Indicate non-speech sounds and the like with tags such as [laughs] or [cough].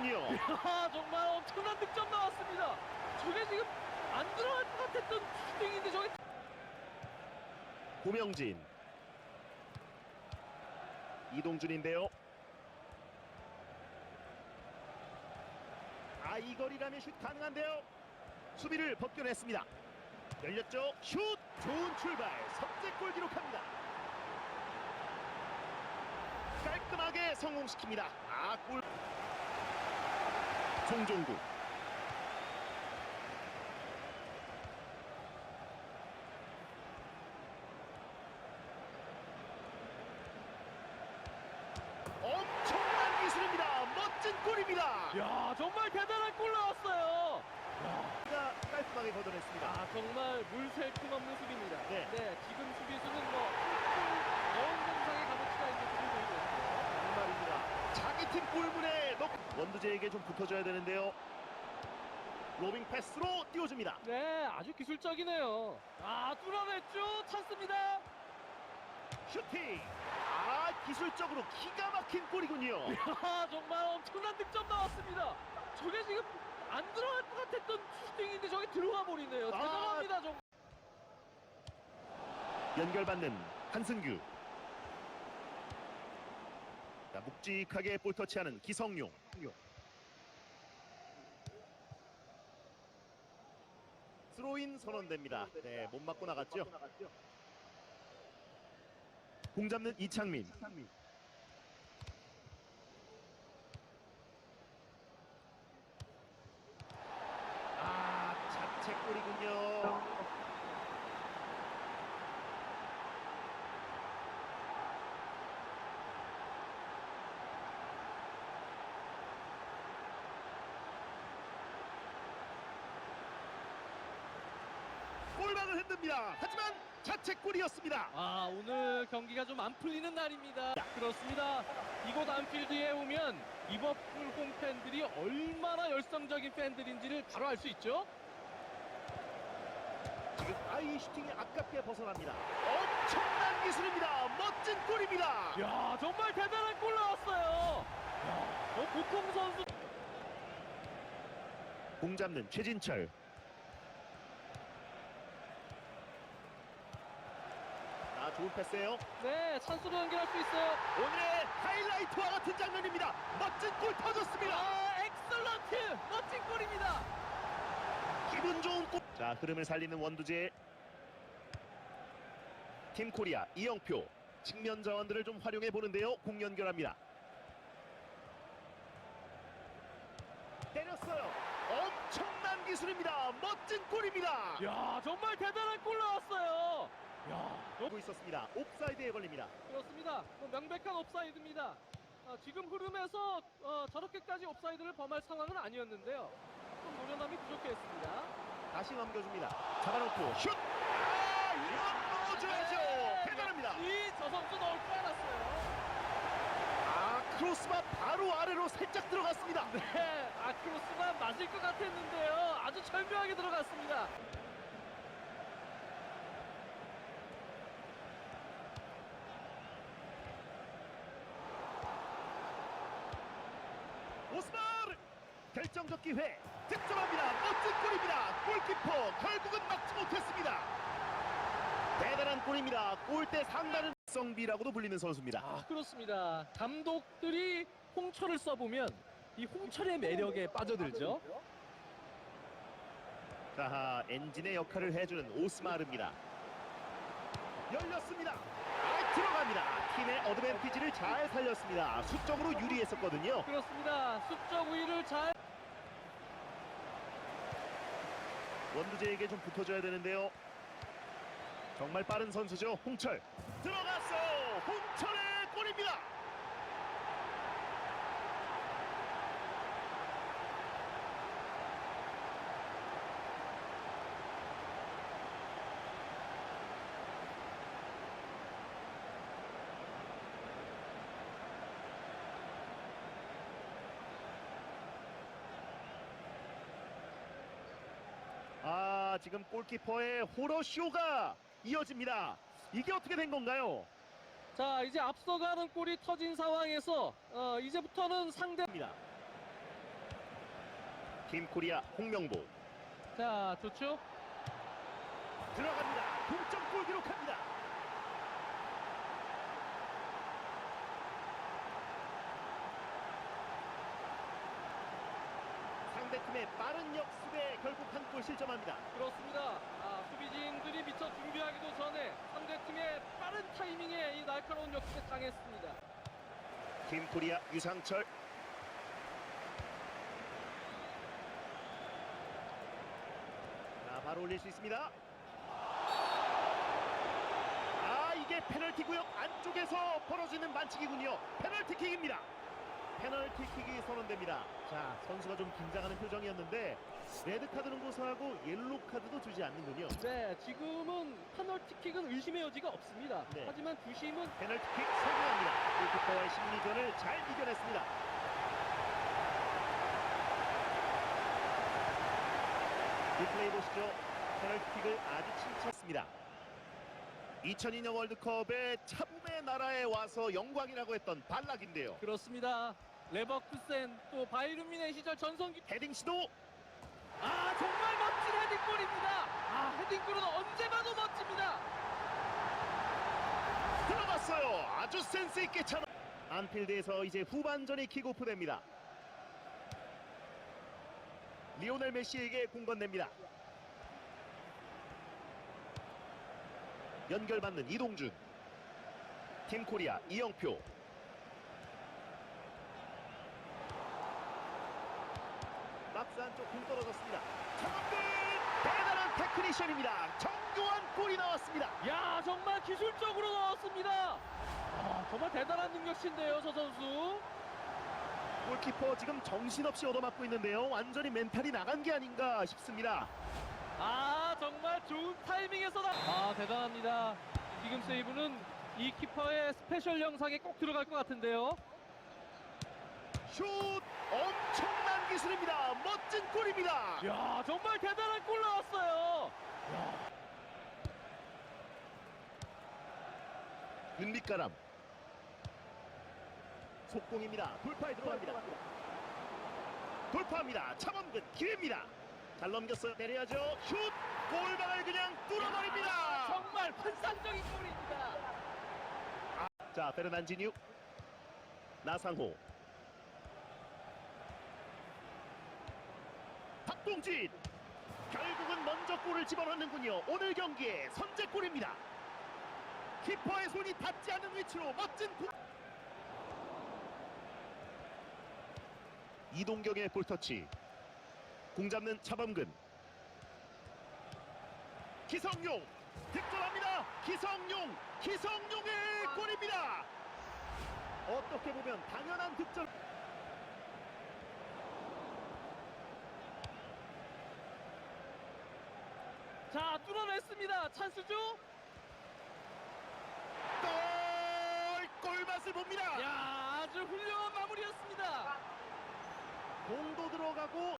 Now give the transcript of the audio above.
골이군요. [laughs] 야, 정말 엄청난 득점 나왔습니다. 저게 지금 안 들어갈 것 같았던 슈팅인데 저게 고명진. 이동준인데요. 아, 이 거리라면 슛 가능한데요. 수비를 벗겨냈습니다. 열렸죠. 슛! 좋은 출발. 선제골 기록합니다. 깔끔하게 성공시킵니다. 아, 골. 송종구. 엄청난 기술입니다. 멋진 골입니다. 야, 정말 대단한 골 나왔어요. 가 깔끔하게 걷어냈습니다. 아, 정말 물셀품 없는 수비입니다. 네. 지금 수비수는 뭐 어느 정상의 값어치가 있는 수비 보이거든요. 정말입니다. 자기 팀 골문에 넣 원두재에게 좀 붙어줘야 되는데요. 로빙 패스로 띄워줍니다. 네, 아주 기술적이네요. 아, 뚫어냈죠. 찬스입니다. 슈팅. 아 기술적으로 기가 막힌 골이군요. [laughs] 야, 정말 엄청난 득점 나왔습니다. 저게 지금 안 들어갈 것 같았던 슈팅인데 저게 들어가 버리네요. 아. 대단합니다, 정말. 연결받는 한승규. 자, 묵직하게 볼 터치하는 기성용. 스로인 선언됩니다. 네, 못 맞고 나갔죠. 공 잡는 이창민. 아, 자책골이군요. 골망을 흔듭니다. 하지만 자책골이었습니다. 아 오늘 경기가 좀 안 풀리는 날입니다. 그렇습니다. 이곳 안필드에 오면 리버풀 홈 팬들이 얼마나 열성적인 팬들인지를 바로 알 수 있죠. 지금 아이 슈팅이 아깝게 벗어납니다. 엄청난 기술입니다. 멋진 골입니다. 야 정말 대단한 골 나왔어요. 야, 어, 보통 선수 공 잡는 최진철. 좋은 패스예요. 네 찬스로 연결할 수 있어요. 오늘의 하이라이트와 같은 장면입니다. 멋진 골 터졌습니다. 아 엑설런트 멋진 골입니다. 기분 좋은 골. 자 흐름을 살리는 원두재. 팀 코리아 이영표 측면 자원들을 좀 활용해 보는데요. 공 연결합니다. 때렸어요. 엄청난 기술입니다. 멋진 골입니다. 야 정말 대단한 골 나왔어요. 야 보고 있었습니다. 옵사이드에 걸립니다. 그렇습니다. 뭐 명백한 옵사이드입니다. 아, 지금 흐름에서 어, 저렇게까지 옵사이드를 범할 상황은 아니었는데요. 좀 노련함이 부족했습니다. 다시 넘겨줍니다. 잡아놓고 슛! 아, 이건 넣어줘야죠. 대단합니다. 이저 선수 넣을 줄 알았어요. 아, 크로스바 바로 아래로 살짝 들어갔습니다. 네, 아크로스가 맞을 것 같았는데요. 아주 절묘하게 들어갔습니다. 오스마르 결정적 기회 득점합니다. 멋진 골입니다. 골키퍼 결국은 막지 못했습니다. 대단한 골입니다. 골대 상단은 성비라고도 불리는 선수입니다. 아, 그렇습니다. 감독들이 홍철을 써보면 이 홍철의 매력에 빠져들죠. 자하 엔진의 역할을 해주는 오스마르입니다. 열렸습니다. 아, 들어갑니다. 팀의 어드밴티지를 잘 살렸습니다. 수적으로 유리했었거든요. 그렇습니다. 수적 우위를 잘 원두재에게 좀 붙어줘야 되는데요. 정말 빠른 선수죠. 홍철 들어갔어요. 홍철의 골입니다. 아 지금 골키퍼의 호러 쇼가 이어집니다. 이게 어떻게 된 건가요? 자, 이제 앞서가는 골이 터진 상황에서 어, 이제부터는 상대 입니다. 팀 코리아 홍명보 자, 좋죠? 들어갑니다. 동점골 기록합니다. 팀의 빠른 역습에 결국 한 골 실점합니다. 그렇습니다. 아, 수비진들이 미처 준비하기도 전에 상대팀의 빠른 타이밍에 이 날카로운 역습에 당했습니다. 팀 코리아 유상철 자 바로 올릴 수 있습니다 아 이게 페널티 구역 안쪽에서 벌어지는 반칙이군요 페널티킥입니다 페널티킥이 선언됩니다 자 선수가 좀 긴장하는 표정이었는데 레드 카드는 고사하고 옐로 카드도 주지 않는군요 네, 지금은 페널티킥은 의심의 여지가 없습니다. 네. 하지만 주심은 페널티킥 성공합니다 골키퍼와의 심리전을 잘 이겨냈습니다 리플레이 보시죠. 페널티킥을 아주 칭찬했습니다. 2002년 월드컵에 차붐의 나라에 와서 영광이라고 했던 발락인데요. 그렇습니다. 레버쿠센 또 바이르민의 시절 전성기 헤딩 시도 아 정말 멋진 헤딩골입니다. 아 헤딩골은 언제 봐도 멋집니다. 들어갔어요. 아주 센스 있게 참. 안필드에서 이제 후반전이 킥오프 됩니다. 리오넬 메시에게 공 건넵니다. 연결받는 이동준. 팀 코리아 이영표. 안쪽 공 떨어졌습니다. 정원근 대단한 테크니션입니다. 정교한 골이 나왔습니다. 야 정말 기술적으로 나왔습니다. 아, 정말 대단한 능력치인데요 저 선수. 골키퍼 지금 정신없이 얻어맞고 있는데요. 완전히 멘탈이 나간 게 아닌가 싶습니다. 아 정말 좋은 타이밍에서 나. 아 대단합니다. 지금 세이브는 이 키퍼의 스페셜 영상에 꼭 들어갈 것 같은데요. 슛! 엄청난 기술입니다. 멋진 골입니다. 야 정말 대단한 골 나왔어요. 윤빛가람. 속공입니다. 돌파에 들어갑니다. 돌파합니다. 차범근 기회입니다. 잘 넘겼어요. 내려야죠. 슛! 골망을 그냥 뚫어버립니다. 정말 환상적인 골입니다. 자, 베르난지뉴. 나상호. 박동진. 결국은 먼저 골을 집어넣는군요. 오늘 경기의 선제골입니다. 키퍼의 손이 닿지 않는 위치로 멋진 구... 이동경의 볼터치. 공 잡는 차범근. 기성용 득점합니다. 기성용, 기성용의 골입니다. 어떻게 보면 당연한 득점. 자 뚫어냈습니다. 찬스죠? 골! 골맛을 봅니다. 야 아주 훌륭한 마무리였습니다. 공도 들어가고